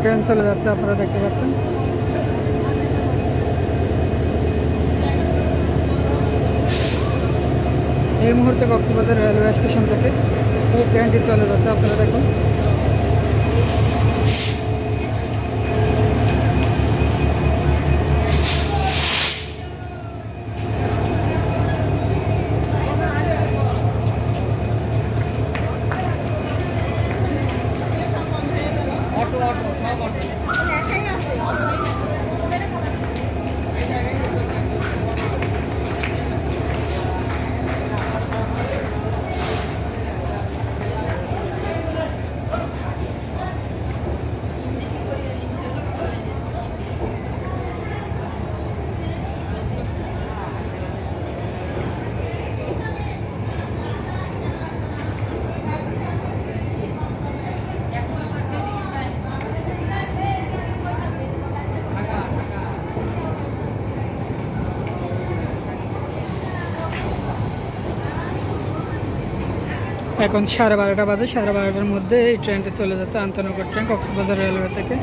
Train চলে যাচ্ছে, আপনারা দেখতে পাচ্ছেন। এই মুহূর্তে কক্সবাজার রেলওয়ে স্টেশন থেকে এই ট্রেনটি চলে যাচ্ছে, আপনারা দেখুন। এখন সাড়ে বারোটা বাজে, সাড়ে বারোটার মধ্যে এই ট্রেনটি চলে যাচ্ছে আন্তনগর ট্রেন কক্সবাজার রেলওয়ে থেকে।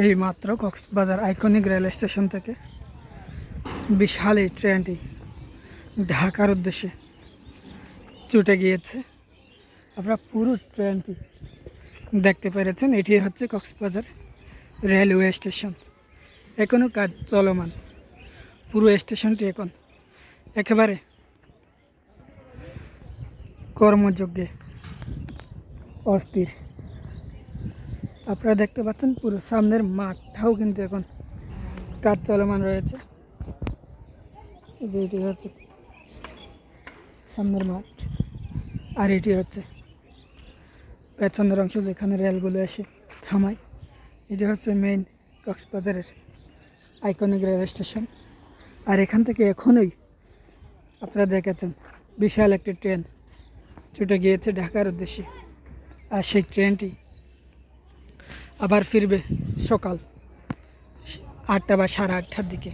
এই মাত্র কক্সবাজার আইকনিক রেল স্টেশন থেকে বিশাল এই ট্রেনটি ঢাকার উদ্দেশ্যে ছুটে গিয়েছে। আপনারা পুরো ট্রেনটি দেখতে পেরেছেন। এটি হচ্ছে কক্সবাজার রেলওয়ে স্টেশন এখনও কাজ চলমান। পুরো স্টেশনটি এখন একেবারে কর্মযোগ্যে অস্থির। আপনারা দেখতে পাচ্ছেন পুরো সামনের মাঠটাও কিন্তু এখন কাজ চলমান রয়েছে। যে এটি হচ্ছে সামনের মাঠ, আর এটি হচ্ছে পেছনের অংশ যেখানে রেলগুলো এসে থামায়। এটি হচ্ছে মেইন কক্সবাজারের আইকনিক রেল স্টেশন আর এখান থেকে এখনই আপনারা দেখেছেন বিশাল একটি ট্রেন ছুটে গিয়েছে ঢাকার উদ্দেশ্যে। আর সেই ট্রেনটি আবার ফিরবে সকাল আটটা বা সাড়ে আটটার দিকে।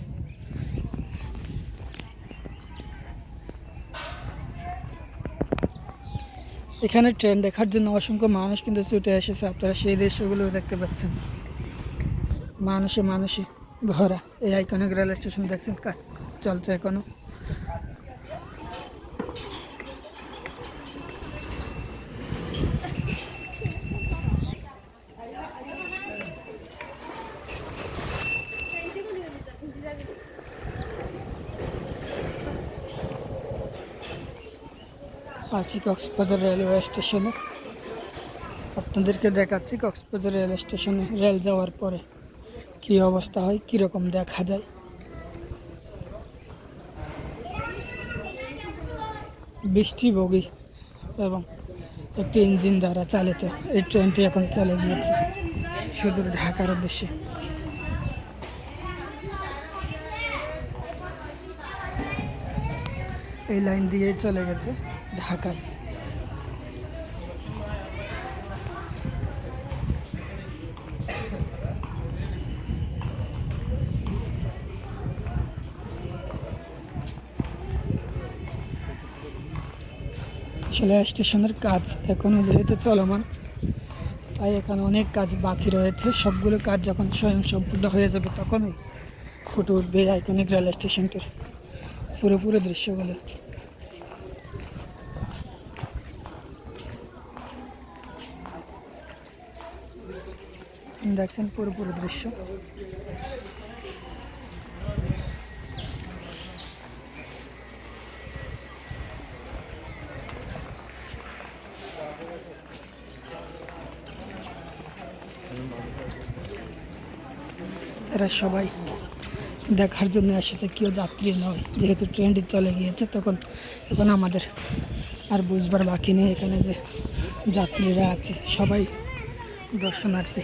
এখানে ট্রেন দেখার জন্য অসংখ্য মানুষ কিন্তু ছুটে এসেছে। আপনারা সেই দৃশ্যগুলো দেখতে পাচ্ছেন। মানুষে মানুষে ভরা। এই আইকনিক রেল স্টেশন দেখছেন। কাজ চলছে এখনও। আছি কক্সবাজার রেলওয়ে স্টেশনে। আপনাদেরকে দেখাচ্ছি কক্সবাজার রেল স্টেশনে রেল যাওয়ার পরে কি অবস্থা হয়, কীরকম দেখা যায়। বৃষ্টি, বগি এবং একটি ইঞ্জিন দ্বারা চালিত। এই ট্রেনটি এখন চলে গিয়েছে সুদূর ঢাকার উদ্দেশ্যে। এই লাইন দিয়েই চলে গেছে ঢাকায়। আসলে স্টেশনের কাজ এখনও যেহেতু চলমান, তাই এখানে অনেক কাজ বাকি রয়েছে। সবগুলো কাজ যখন স্বয়ং সম্পূর্ণ হয়ে যাবে তখনই ফুটে উঠবে আইকনিক রেল স্টেশনটির পুরোপুরো দৃশ্যগুলো। দেখছেন পুরোপুরো দৃশ্য। এরা সবাই দেখার জন্য এসেছে, কেউ যাত্রী নয়। যেহেতু ট্রেনটি চলে গিয়েছে, তখন তখন আমাদের আর বুঝবার বাকি নেই এখানে যে যাত্রীরা আছে। সবাই দর্শনার্থী।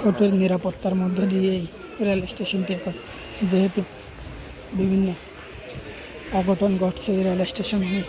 কঠোর নিরাপত্তার মধ্য দিয়ে এই রেল স্টেশনটি এখন যেহেতু বিভিন্ন অঘটন ঘটছে, এই রেল স্টেশন নিয়ে।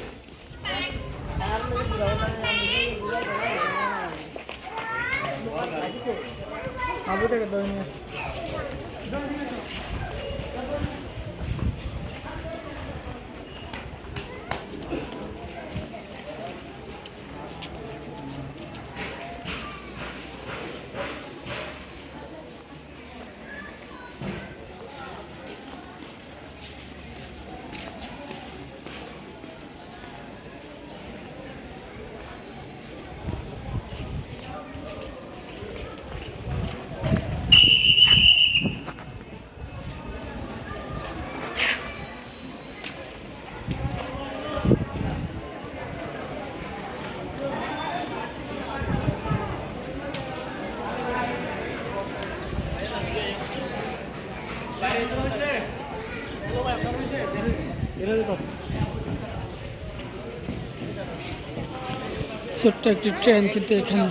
ছোট্ট একটি ট্রেন কিন্তু এখানে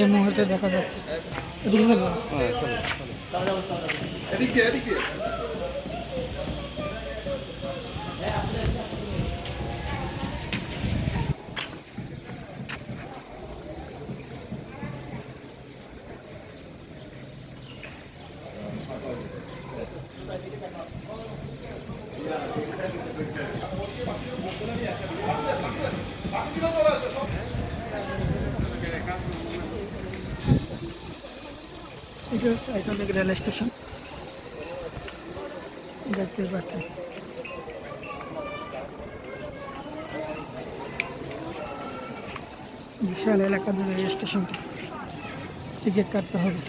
এই মুহূর্তে দেখা যাচ্ছে। এদিকে চলো। এদিকে এদিকে। এটা হচ্ছে আইকনিক রেল স্টেশন। দেখতে পাচ্ছেন। বিশাল এলাকা জুড়ে এই স্টেশনটা। টিকিট কাটতে হবে।